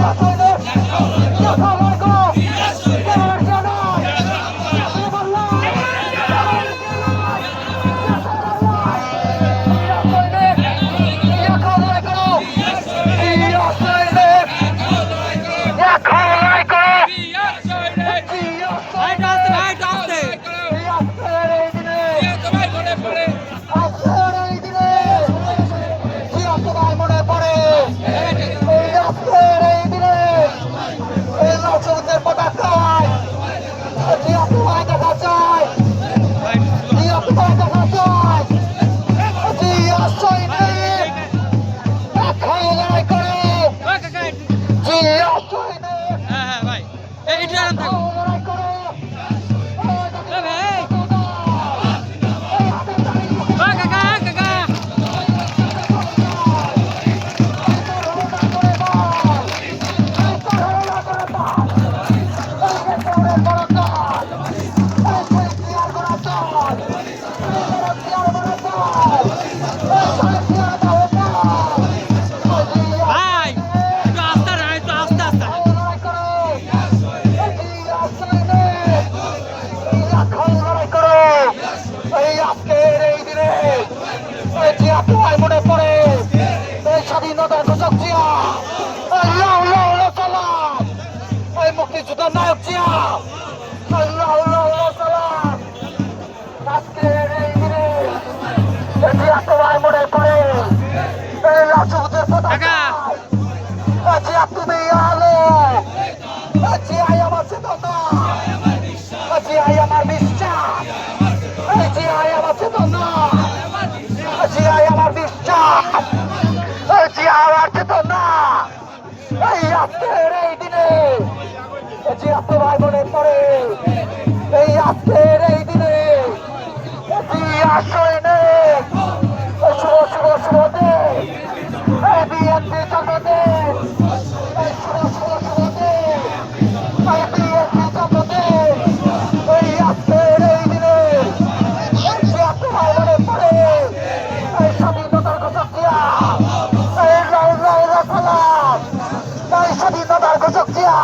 Yeah. Grande পুয়াই মনে পড়ে এই স্বাধীনতার ঘোষক জিয়া লাউ লাউ লাউ সালাম এই মুক্তিযুদ্ধের নায়ক জিয়া লাউ লাউ লাউ সালাম আজকের এই দিনে জিয়া পুয়াই মনে পড়ে এই রাজপথের পতাকা জিয়া তুমি আলো জিয়াই আমার চেতনা জিয়াই আমার বিশ্বাস জিয়াই ছিয়াত্তর ভাই বোনের পরে এই আজকের এই দিনে এটি আশ্রয় নেই শুভ শুভ শুভ বিএনপি জন্মদিন শুভ শুভ শুভ বিএনপি জন্মদিন এই আজকের এই দিনে ছিয়াত্তর ভাই বোনের পরে এই স্বাধীনতার কথা দিয়া এই রায় রায় রাখালা এই স্বাধীনতার কথা দিয়া